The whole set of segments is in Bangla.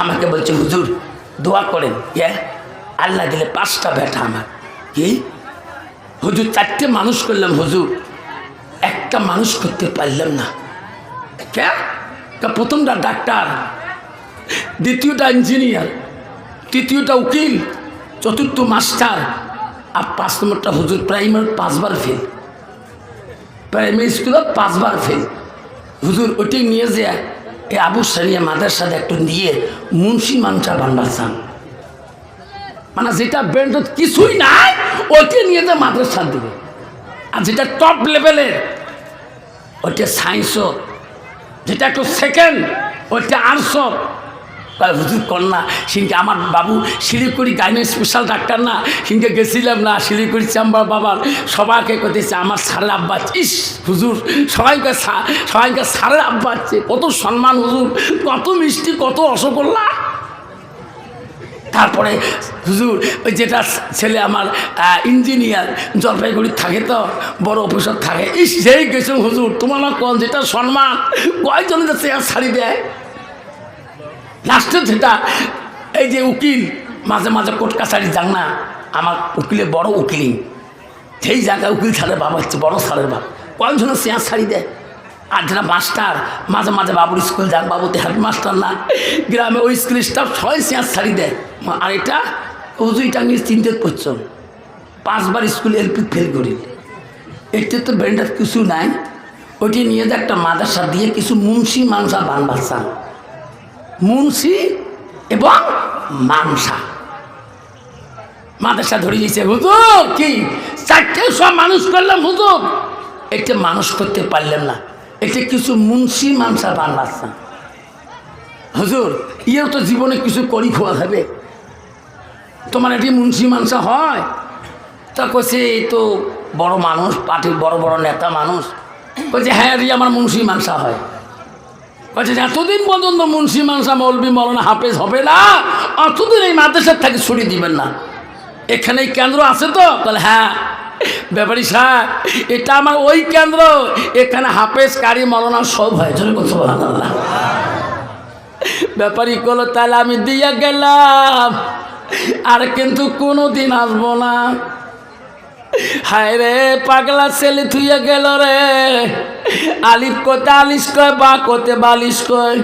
আমাকে বলছে, হুজুর, দোয়া করেন কে আল্লাহ দিলে পাঁচটা ব্যাটা আমার। কি? হুজুর, চারটে মানুষ করলাম, হুজুর। একটা মানুষ করতে পারলাম না। কে? প্রথমটা ডাক্তার, দ্বিতীয়টা ইঞ্জিনিয়ার, তৃতীয়টা উকিল, চতুর্থ মাস্টার, আর পাঁচ নম্বরটা হুজুর, প্রাইমারি পাঁচবার ফেল। প্রাইমারি স্কুলত পাঁচবার ফেল। হুজুর ওটি নিয়ে যে এই আবু সারিয়া মাদ্রাসাতে একটু দিয়ে মুন্সি মানসা বান্ডার চান। মানে যেটা ব্র্যান্ডত কিছুই নাই, ওইটা নিয়ে যে মাদ্রাসা দিবে আর যেটা টপ লেভেলের ওইটা সায়েন্সও যেটা একটু সেকেন্ড ওইটা আর্টসও হুজুর কন্যা সিংকে আমার বাবু শিলিগুড়ি গাইনের স্পেশাল ডাক্তার না? সিনকে গেছিলাম না, শিলিগুড়ি চেম্বার বাবার। সবাইকে করতেছে আমার সারের আব্বা ইস, হুজুর, সবাইকে সবাইকে সারের আব্বা কত সম্মান, হুজুর, কত মিষ্টি, কত রসগোল্লা। তারপরে, হুজুর, ওই যেটা ছেলে আমার ইঞ্জিনিয়ার জলপাইগুড়ি থাকে তো, বড় অফিসার থাকে। ইস যেই গেছে, হুজুর, তোমার না কোন যেটা সম্মান? কয়জন যাচ্ছে আর শাড়ি দেয়? লাস্টে যেটা, এই যে উকিল, মাঝে মাঝে কোর্ট কাছারি যান না, আমার উকিলে বড় উকিলিং। সেই জায়গায় উকিল ছাড়ের বাবা, হচ্ছে বড় সারের বাবা কয়েকজনের চেয়ার ছাড়ি দেয়। আর যারা মাস্টার, মাঝে মাঝে বাবুর স্কুল যান বাবুতে হেডমাস্টার না। গ্রামে ওই স্কুলের স্টাফ ছয় চেয়ার ছাড়ি দেয়। আর এটা হুজুইটা নিয়ে চিন্তিত করছেন পাঁচবার স্কুল এলপি ফেল করি। এতে তো ব্র্যান্ডের কিছু নাই। ওইটি নিয়ে যে একটা মাদ্রাসা দিয়ে কিছু মুন্সি মানসা বানবার চান মুন্সি এবং মানসা মাদ্রাসা ধরে দিয়েছে হুজুর, কি? চারটে সব মানুষ করলাম, হুজুর। এটা মানুষ করতে পারলাম না। এটা কিছু মুন্সি মানসা বানবাচ্চা হুজুর, ইয়েও তো জীবনে কিছু করি খোয়া হবে তোমার এটি মুন্সি মানসা হয়? তা কছে এই তো বড় মানুষ, পার্টির বড় বড় নেতা মানুষ। বলছে হ্যাঁ রি আমার মুন্সি মানসা হয়। যে এতদিন পর্যন্ত মুন্সি মানসা মৌলবি মৌলানা হাফেজ হবে না অতদিন এই মাদ্রাসার থেকে ছুটি দিবেন না। এখানে কেন্দ্র আছে তো? তাহলে হ্যাঁ। ব্যাপারী সাহেব, এটা আমার ওই কেন্দ্র, এখানে হাফেজ কারি মৌলানা সব হয় জন্য ব্যাপারী করল তাহলে আমি দিয়ে গেলাম, আর কিন্তু কোনো দিন আসব না। হায় রে পাগলা ছেলে থুইয়া গেল রে। আলিফ কোতে আলিশ কয়, বা কোতে বালিশ কয়।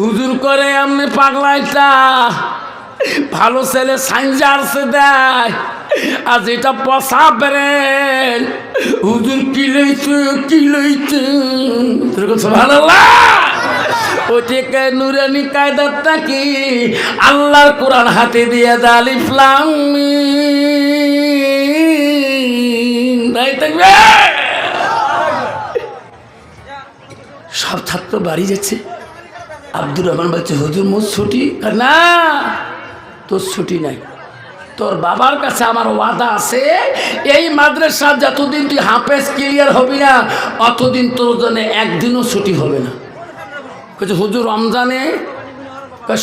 হুজুর করে এমনি পাগলাইটা ভালো ছেলে সাইন্স আর্টসে দেয়। আর যেটা পশা বেরেন। হুজুর, কি লইছে কি লইছে? ভালো ওটিকে নুরানি কায়দারটা কি আল্লাহর কোরআন হাতে দিয়ে দালি ফ্লামি নাই থাকবে? সব ছাত্র বাড়ি যাচ্ছে। আব্দুর রহমান বলছে, হুজুর, মোর ছুটি? না, তোর ছুটি নাই। তোর বাবার কাছে আমার ওয়াদা আছে, এই মাদ্রাসা যতদিন তুই হাফেজ ক্লিয়ার হবি না, অতদিন তোর জন্য একদিনও ছুটি হবে না। বলছে হুজুর রমজানে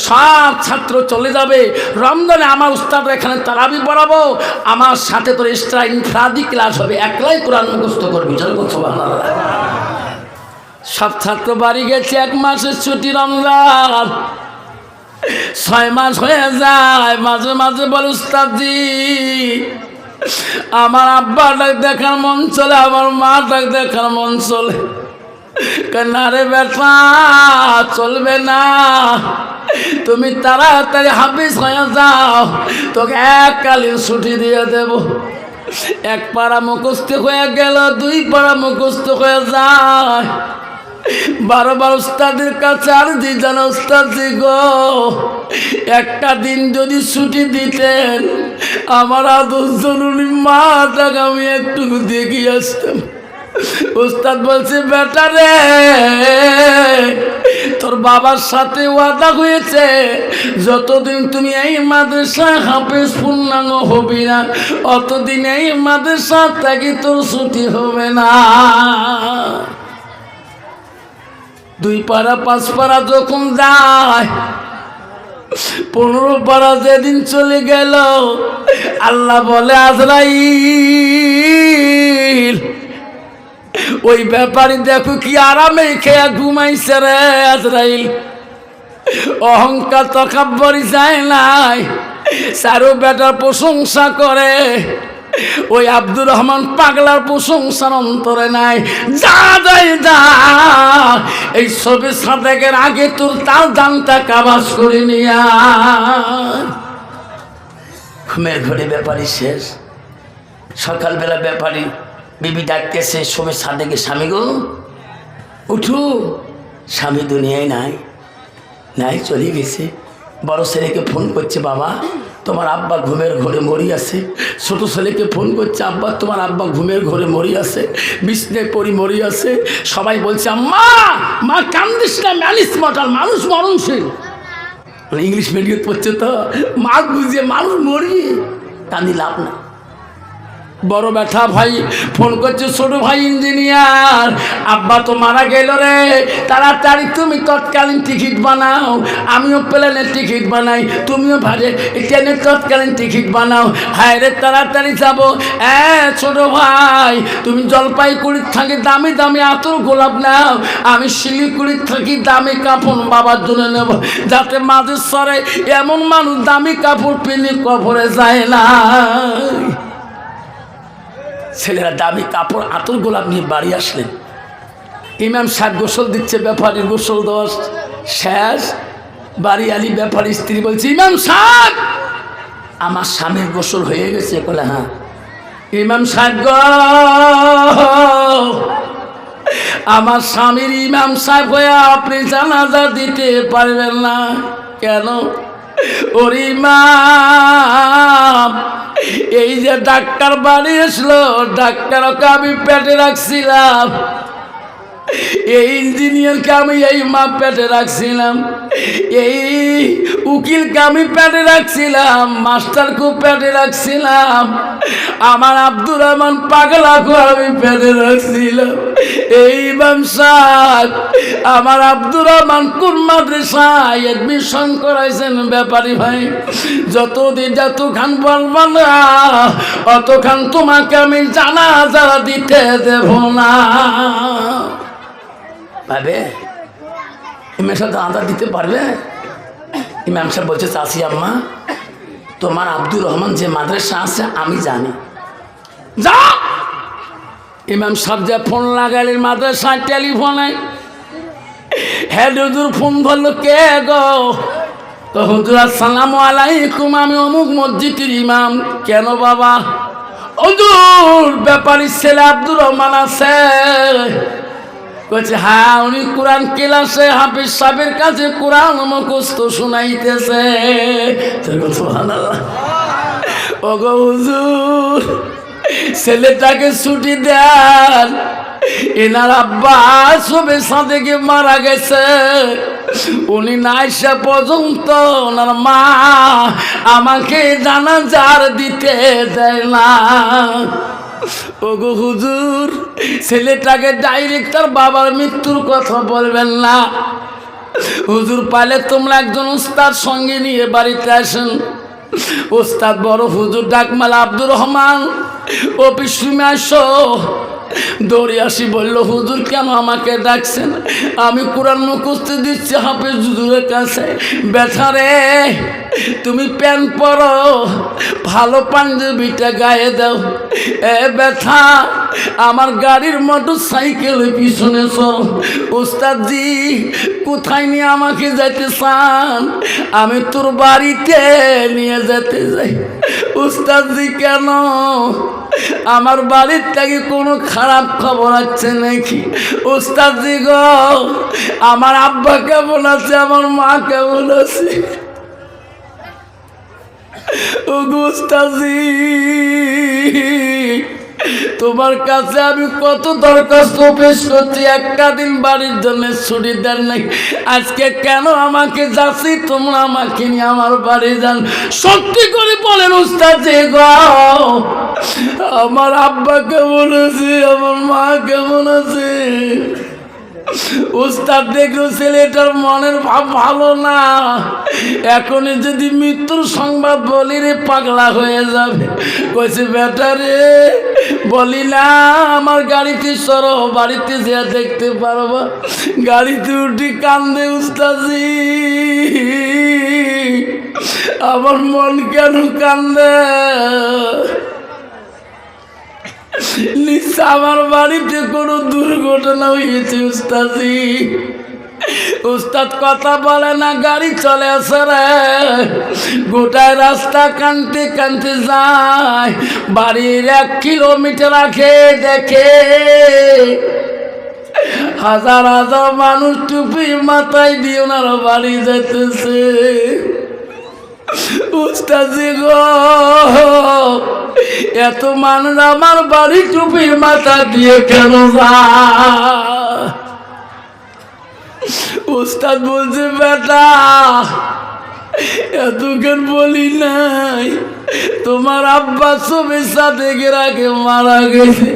সব ছাত্র চলে যাবে। রমজানে আমার উস্তাদ এখানে তারাবি পড়াবো আমার সাথে তোর এক্সট্রা ইনফ্রাদি ক্লাস হবে। একলাই কোরআন মুখস্থ করবি। সব ছাত্র বাড়ি গেছে, এক মাসের ছুটি রমজান। ছয় মাস হয়ে যায়, মাঝে মাঝে বলে উস্তাদি আমার আব্বা ডাক দেখার মন চলে, আমার মা ডাক দেখার মন চলে। না রে বেটা চলবে না। তুমি তাড়াতাড়ি হাফিজ হয়ে যাও। তোকে এককালীন ছুটি দিয়ে দেব। এক পাড়া মুখস্থ হয়ে গেল, দুই পাড়া মুখস্থ হয়ে যায়। বারবার উস্তাদের কাছে আর দি জানা উস্তাদি গো। একটা দিন যদি ছুটি দিতেন, আমার আদর জরুরি মাটাকে আমি একটু দেখি আসতাম। উস্তাদ বলছে, বেটা রে, তোর বাবার সাথে ওয়াদা হয়েছে, যতদিন তুমি এই মাদ্রাসায় হাফেজ পূর্ণাঙ্গ হবি না, অতদিন এই মাদ্রাসা থেকে তোর ছুটি হবে না। দুই পাড়া, পাঁচ পাড়া যখন যায়, পনেরো পাড়া যেদিন চলে গেল, আল্লাহ বলে, আজরাইল ওই ব্যাপারী দেখো কি আরামে খেয়া ঘুমাইছে রে আজরাইল। অহংকার তকাব্বরি যায় নাই। চারো বেটার প্রশংসা করে। ওই আব্দুর রহমান পাগলার প্রশংসার অন্তরে নাই। যা যাই যা, এই ছবি সাদেকের আগে তোর তার দানটা কাবাস করে নিয়া। ঘুমের ঘরে ব্যাপারই শেষ। সকালবেলা ব্যাপারী বিবি ডাকতেছে সবে সাদেকে স্বামী গো? উঠু, স্বামী দুনিয়ায় নাই নাই, চলে গেছে। বড় ছেলেকে ফোন করছে, বাবা, তোমার আব্বা ঘুমের ঘরে মরি আছে। ছোট ছেলেকে ফোন করছে, আব্বা, তোমার আব্বা ঘুমের ঘরে মরি আছে বিষ্ণে পরি মরি আছে। সবাই বলছে, আম্মা, মা কান্দিস না ম্যানিস মটাল মানুষ মরণশীল। ইংলিশ মিডিয়াম পড়ছে তো, মা বুঝিয়ে মানুষ মরি কান্দি লাভ না বড় ব্যথা ভাই, ফোন করছে ছোট ভাই ইঞ্জিনিয়ার। আব্বা তো মারা গেল রে। তাড়াতাড়ি তুমি তৎকালীন টিকিট বানাও। আমিও প্লেনের টিকিট বানাই। তুমিও ভারে ট্রেনের তৎকালীন টিকিট বানাও। হায় রে, তাড়াতাড়ি যাব। হ্যাঁ ছোট ভাই, তুমি জলপাইগুড়ির থাকি দামি দামি আতর গোলাপ নাও। আমি শিলিগুড়ির থাকি দামি কাপড় বাবার জন্য নেব। যাতে মাঝের স্বরে এমন মানুষ দামি কাপড় পিনি কবরে যায় না। ছেলেরা দামি কাপড়, আতর গোলাপ নিয়ে বাড়ি আসলেন। ইমাম সাহেব গোসল দিচ্ছে, ব্যাপারীর গোসল দশ শেষ। বাড়ি আলি ব্যাপারী স্ত্রী বলছে, ইমাম সাহেব! আমার স্বামীর গোসল হয়ে গেছে। বলে হ্যাঁ। ইমাম সাহেব, গো! আমার স্বামীর ইমাম সাহেব হয়ে আপনি জানাজা দিতে পারবেন না। কেন? ওর এই যে ডাক্তার আসলো ডাক্তারকে আমি পেটে রাখছিলাম। এই ইঞ্জিনিয়ারকে আমি এই মাপ পেটে রাখছিলাম। এই উকিলকে আমি পেটে রাখছিলাম মাস্টারকে পেটে রাখছিলাম। আমার আব্দুর রহমান পাগলাকে আমি পেটে রাখছিলাম। এই ব্যবসায় আমার আব্দুর রহমান কোন মাদ্রাসায় এডমিশন করাইছেন ব্যাপারী ভাই? যতদিন যত খান বলবা না অত খান তোমাকে আমি জানা যারা দিতে দেব না। পাবে ইমাম সাহেব দাদা দিতে পারবে ইমাম সাহেব বলছে চাষি আম্মা তোমার আব্দুর রহমান যে মাদ্রাসা আছে আমি জানি। যা! ইমাম সাহেব যে ফোন লাগালেন মাদ্রাসায় টেলিফোনে। হ্যাঁ ফোন ধরলো কে গো? তো হুজুর আসসালামু আলাইকুম আমি অমুক মসজিদের ইমাম। কেন বাবা? হুজুর ব্যাপারী ছেলে আব্দুর রহমান আছে। বলছে হ্যাঁ উনি কোরআন ক্লাসে হাফিজ সাহেবের কাছে কোরআন মুখস্থ শোনাইতেছে। ও গো হুজুর, ছেলেটাকে ছুটি দেন। এনার আব্বা সবে সাদেকে মারা গেছে। উনি না আসা পর্যন্ত ওনার মা আমাকে জানাজার দিতে দেয় না। ওগো হুজুর, ছেলেটাকে ডাইরেক্ট তার বাবার মৃত্যুর কথা বলবেন না। হুজুর, পালে তোমরা একজন উস্তাদ সঙ্গে নিয়ে বাড়িতে আসেন। উস্তাদ বড় হুজুর, ডাকমাল আব্দুর রহমান। অফিস রুমে আসো দৌড়ে আসি বলল, হুজুর, কেন আমাকে ডাকছেন? আমি কোরআন মুখস্থ দিচ্ছি হাফেজ হুজুরের কাছে। ব্যথা রে, তুমি প্যান পরো, ভালো পাঞ্জাবিটা গায়ে দাও। এ ব্যথা, আমার গাড়ির মোটর সাইকেল পিছনে সরো কোথায় নিয়ে আমাকে যেতে চান? আমি তোর বাড়িতে নিয়ে যেতে যাই। ওস্তাদজি, কেন? আমার বাড়ির থেকে কোনো খারাপ খবর আছে নাকি? উস্তাদি গ, আমার আব্বা কেমন আছে, আমার মা কেমন আছে? ও তোমার কাছে আমি কত দরখাস্ত পেশ করছি? একটা দিন বাড়ির জন্য ছুটি দেন নাই। আজকে কেন আমাকে যাচ্ছি? তোমরা আমাকে নিয়ে আমার বাড়ি যান। সত্যি করে বলেন উস্তাদ গো। আমার আব্বা কেমন আছে? আমার মা কেমন আছে? উস্তাদ দেখল ছেলেটার মনের ভাব ভালো না। এখনই যদি মৃত্যুর সংবাদ বলি রে, পাগলা হয়ে যাবে। কইছে, বেটা রে, বলি না, আমার গাড়িতে সরো, বাড়িতে যে দেখতে পারবা। গাড়িতে উঠি কান্দে উস্তাজি আমার মন কেন কান্দে? নিশ্চয় আমার বাড়িতে কোনো দুর্ঘটনা হয়েছে, উস্তাদি। উস্তাদ কথা বলে না, গাড়ি চলে আসে রে। গোটায় রাস্তা কানতে কানতে যায়। বাড়ির এক কিলোমিটার আগে দেখে হাজার হাজার মানুষ টুপি মাথায় দিয়ে ওনার বাড়ি যেতেছে উস্তাদি গো, এত মানুষ আমার বাড়ি টুপি মাথা দিয়ে কেন যায়? উস্তাদ বলছে, বেটা, এতক্ষণ বলি নাই, তোমার আব্বা ছবির সাথে গেরাকে মারা গেছে।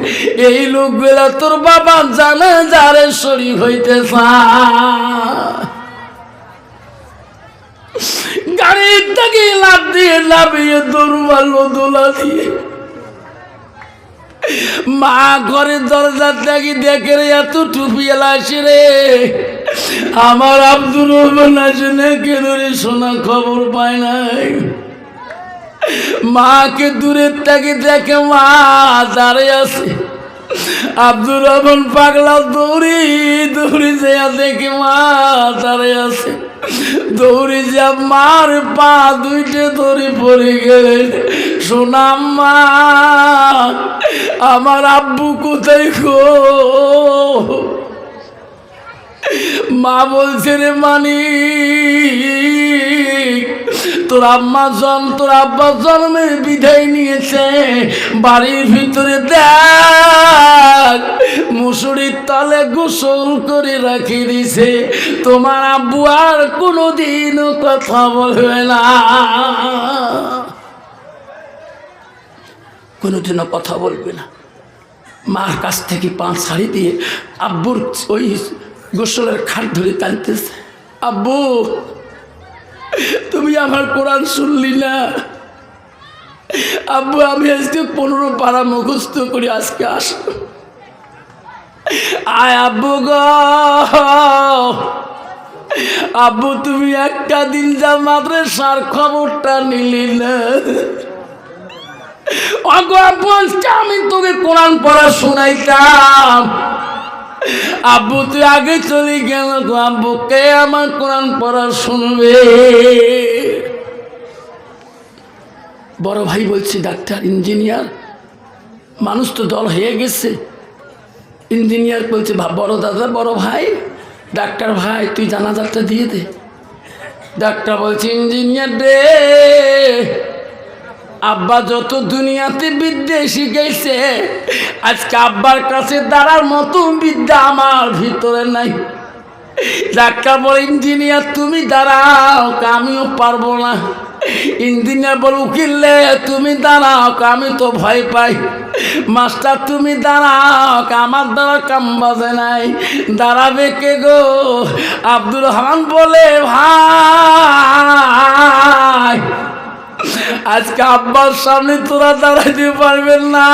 এই লোকগুলা তোর বাবা জানে যারে শরীর হইতে চায় গাড়ির থেকে লাভ দিয়ে লাভিয়ে দৌড় মারলো দোলা দিয়ে। মা ঘরের দরজার থেকে দেখে রে, এত টুপি এলাসি রে। আমার আব্দুর রহমান আসে না কেন রে শোনা খবর পায় নাই। মাকে দূরের থেকে দেখে মা দাঁড়িয়ে আছে। আব্দুর রহমান পাগলা দৌড়ি দৌড়ি যে দেখে মা তারে আছে। দৌড়ি যা মার পা দুইটে দৌড়ি পড়ে গেলে সোনাম মা, আমার আব্বু কোথায় গো? মা বলছে রে মানি তোর আম্মা জন, তোর আব্বা জন্মের বিদায় নিয়েছে, বাড়ির ভিতরে দেখ, মুসুরির তলে গোসল করে রাখি দিছে। তোমার আব্বু আর কোনোদিন কথা বলবে না। কোনোদিনও কথা বলবে না। মার কাছ থেকে পাঁচ শাড়ি দিয়ে আব্বুর ওই গোসলের খাট ধরে টানতেছে। আব্বু, তুমি আমার কোরআন শুনলি না। আব্বু, আমি আজকে পনেরো পাড়া মুখস্থ করে আজকে আসব আয় আব্বু গো। আব্বু, তুমি একটা দিন যা মাত্র মাদ্রাসার খবরটা নিলি না। আমি তোকে কোরআন পড়া শোনাইতাম। আব্বু, তুই আগে চলে গেল গো আব্বু, কে আমার কোরআন পড়া শুনবে? বড় ভাই বলছি, ডাক্তার, ইঞ্জিনিয়ার, মানুষ তো দল হয়ে গেছে। ইঞ্জিনিয়ার বলছে, "ভা- বড় দাদা, বড় ভাই, ডাক্তার ভাই, তুই জানাজারটা দিয়ে দে। ডাক্তার বলছে, ইঞ্জিনিয়ার রে আব্বা যত দুনিয়াতে বিদ্যে শিখেছে আজকে আব্বার কাছে দাঁড়ার মতো বিদ্যা আমার ভিতরে নাই। ডাক্তার বলে ইঞ্জিনিয়ার, তুমি দাঁড়াও আমিও পারব না। ইঞ্জিনিয়ার বল উকিললে তুমি দাঁড়াও আমি তো ভয় পাই। মাস্টার, তুমি দাঁড়াও আমার দ্বারা কাম বাজে নাই। দাঁড়াবে কে গো? আব্দুর রহমান বলে, ভাই। আজকে আব্বার সামনে তোরা দাঁড়াতে পারবেন না।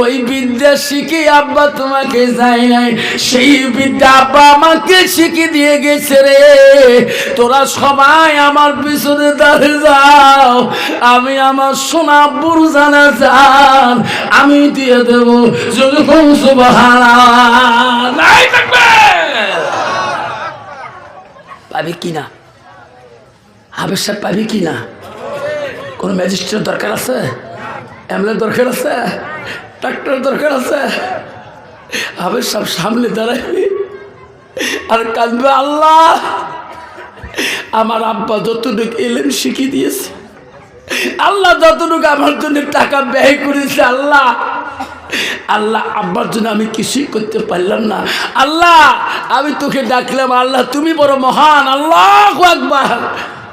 ওই বিদ্যা শিখে আব্বা তোমাকে যাই নাই। সেই বিদ্যা আব্বা আমাকে শিখে দিয়ে গেছে রে। তোরা সবাই আমার পিছনে দাঁড়িয়ে যাও। আমি আমার সোনা বুড়ু জানা যান আমি দিয়ে দেব সুবহানা পাবি কিনা? সাহেব পাবি কিনা? কোনো ম্যাজিস্ট্রেট দরকার আছে? এমএলএ দরকার আছে? ডাক্তার দরকার আছে? আমি সব সামনে দাঁড়াবি আর কাঁদবে আল্লাহ। আমার আব্বা যতটুকু এলেন শিখিয়ে দিয়েছে, আল্লাহ যতটুকু আমার জন্য টাকা ব্যয় করেছে, আল্লাহ। আল্লাহ, আব্বার জন্য আমি কিছুই করতে পারলাম না। আল্লাহ, আমি তোকে ডাকলাম, আল্লাহ, তুমি বড় মহান, আল্লাহ একবার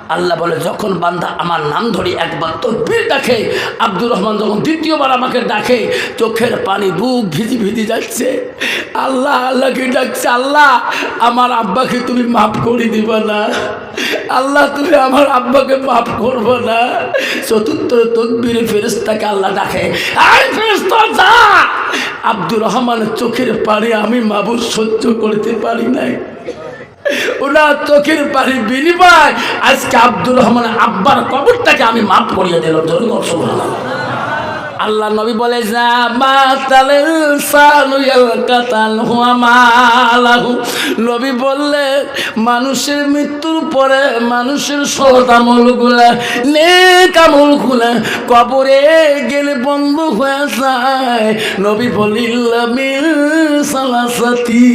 আল্লাহ বলে, যখন বান্দা আমার নাম ধরে একবার তকবীর ডাকে আব্দুর রহমান যখন দ্বিতীয়বার আমাকে ডাকে, চোখের পানি বুক ভিজি ভিজি যাচ্ছে। আল্লাহ আল্লাহকে ডাকছে? আল্লাহ, আমার আব্বাকে তুমি মাফ করে দিবা না। আল্লাহ, তুমি আমার আব্বাকে মাফ করব না। চতুর্থ তকবীরে ফেরেস্তাকে আল্লাহ ডাকে যা! আব্দুর রহমানের চোখের পানি আমি মাবুর সহ্য করতে পারি নাই। ওনার চোখের পানি বিনিময়। আজকে আব্দুর রহমান আব্বার কবরটাকে আমি মাফ করিয়ে দিলাম। ধরুন, সুবহানাল্লাহ। আল্লাহ নবী বলে, যা মাতাল কাতাল মালাহু। নবী বললে, মানুষের মৃত্যুর পরে মানুষের সৎ আমলগুলা নেক আমলগুলা কবরে গেলে বন্ধ হয়ে যায়। নবী বলিল্লা মিল সালাসাতি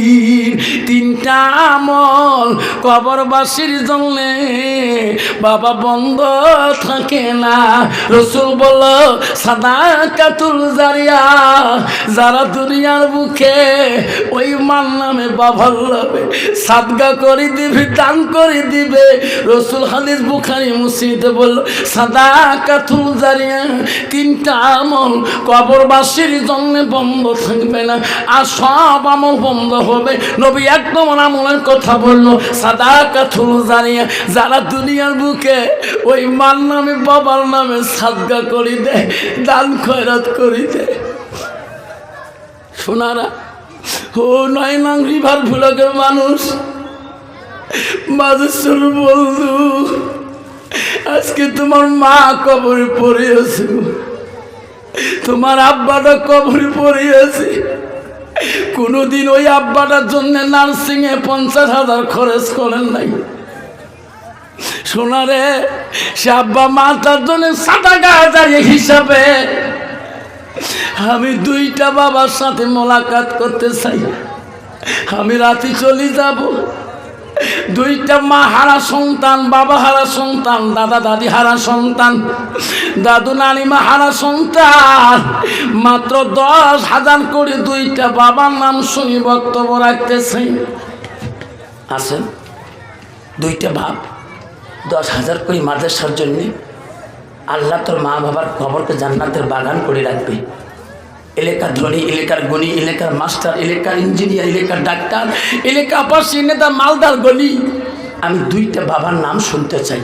তিনটা আমল কবরবাসীর জন্য বাবা বন্ধ থাকে না। রসুল বলল, সাদা কাতুল জারিয়া, যারা দুনিয়ার বুকে ওই মান নামে বাবার নামে সাদগা করে দিবে, দান করে দিবে। রসুল হাদিস বুখারি মুসিদে বলল, সাদা কাতুল জারিয়া, তিনটা আমল কবরবাসীর জন্য বন্ধ থাকবে না, আর সব আমল বন্ধ হবে। নবী একদম আমলের কথা বলল, সাদা কাতুল জারিয়া, যারা দুনিয়ার বুকে ওই মান নামে বাবার নামে সাদগা করে দেয়, দান খয়রাত করে দেয় সোনারা, ও নয় নাং রিভার ভুলকের মানুষ। মাঝেশ্বর বন্ধু, আজকে তোমার মা কবরে পড়ে আছে তোমার আব্বাটা কবরে পড়ে আছে কোনোদিন ওই আব্বাটার জন্য নার্সিংয়ে পঞ্চাশ হাজার খরচ করেন নাই। শোনারে সে আব্বা মা তার জন্য সাদা গাছারি হিসাবে আমি দুইটা বাবার সাথে মোলাকাত করতে চাই। আমি রাতে চলে যাব। দুইটা মা হারা সন্তান, বাবা হারা সন্তান, দাদা দাদি হারা সন্তান, দাদু নানিমা হারা সন্তান। মাত্র দশ হাজার করে দুইটা বাবার নাম শুনি বক্তব্য রাখতে চাই। আসেন, দুইটা ভাব দশ হাজার করে মাদ্রাসার জন্যে আল্লাহ তোর মা বাবার খবরকে জান্নাতের বাগান করে রাখবে। এলাকার ধনী, এলাকার গণি, এলাকার মাস্টার, এলাকার ইঞ্জিনিয়ার, এলাকার ডাক্তার এলাকা আপাসী নেতা, মালদার গলি। আমি দুইটা বাবার নাম শুনতে চাই।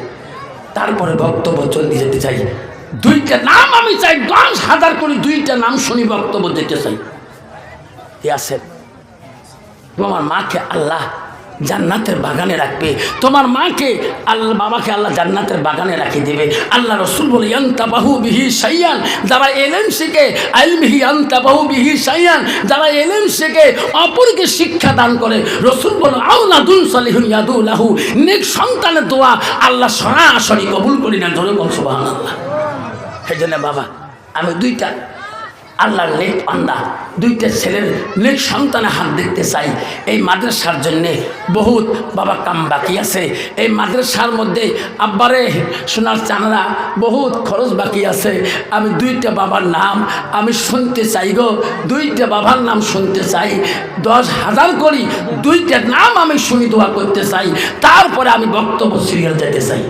তারপরে বক্তব্য চলতে যেতে চাই। দুইটা নাম আমি চাই, দশ হাজার করে দুইটা নাম শুনি বক্তব্য দিতে চাই। ইয়াসের তোমার মাকে আল্লাহ জান্নাতের বাগানে রাখবে। তোমার মাকে আল্লাহ, বাবাকে আল্লাহ জান্নাতের বাগানে রাখি দেবে। আল্লাহ রসুল বলে বাহু বিহি সাইয়ান যারা এলেন শিখে আলমিহি বাহু বিহি সাইয়ান যারা এলেন শিখে, অপরকে শিক্ষা দান করে। রসুল বলে আউলাদুল সালিহুন ইয়াদুল্লাহু নেক সন্তানের দোয়া আল্লাহ সরাসরি কবুল করি না। ধরে বলছো আল্লাহ সেই জন্য বাবা, আমি দুইটা আল্লাহর নেক পান্দা দুইটা ছেলের নেক সন্তানের হাত দেখতে চাই। এই মাদ্রাসার জন্যে বহুত বাবা কাম বাকি আছে। এই মাদ্রাসার মধ্যে আব্বারে সোনার চানরা বহুত খরচ বাকি আছে। আমি দুইটা বাবার নাম আমি শুনতে চাই গো। দুইটা বাবার নাম শুনতে চাই। দশ হাজার করি দুইটা নাম আমি শুনি দোয়া করতে চাই। তারপরে আমি বক্তব্য সিরিয়াল যেতে চাই।